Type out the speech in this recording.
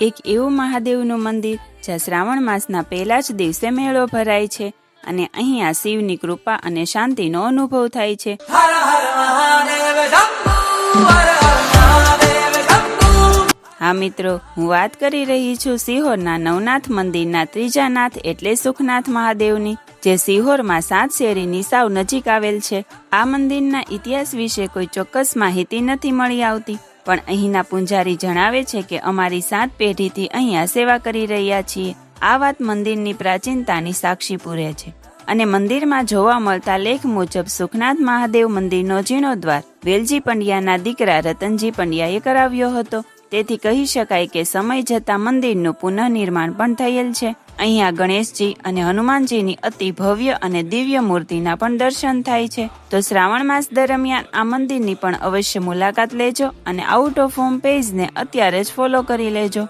એક એવું મહાદેવનું મંદિર જ્યાં શ્રાવણ માસના પહેલા જ દિવસે મેળો ભરાય છે અને અહીંયા શિવની કૃપા અને શાંતિનો અનુભવ થાય છે. હા મિત્રો હું વાત કરી રહી છું સિહોરના નવનાથ મંદિરના ત્રીજા નાથ એટલે સુખનાથ મહાદેવની જે સિહોરમાં સાત શેરીની સાવ નજીક આવેલ છે. આ મંદિરના ઇતિહાસ વિશે કોઈ ચોક્કસ માહિતી નથી મળી આવતી. પણ અહીંના પૂંજારી જણાવે છે કે અમારી સાત પેઢીથી અહીંયા સેવા કરી રહ્યા છીએ. આ વાત મંદિરની પ્રાચીનતાની સાક્ષી પૂરે છે. અને મંદિરમાં જોવા મળતા લેખ મુજબ સુખનાથ મહાદેવ મંદિરનો જીર્ણોદ્વાર વેલજી પંડ્યાના દીકરા રતનજી પંડ્યાએ કરાવ્યો હતો. તેથી કહી શકાય કે સમય જતાં મંદિરનું પુનઃનિર્માણ પણ થયેલ છે. અહીંયા ગણેશજી અને હનુમાનજીની અતિ ભવ્ય અને દિવ્ય મૂર્તિના પણ દર્શન થાય છે. તો શ્રાવણ માસ દરમિયાન આ મંદિરની પણ અવશ્ય મુલાકાત લેજો અને આઉટ ઓફ હોમ પેજને અત્યારે જ ફોલો કરી લેજો.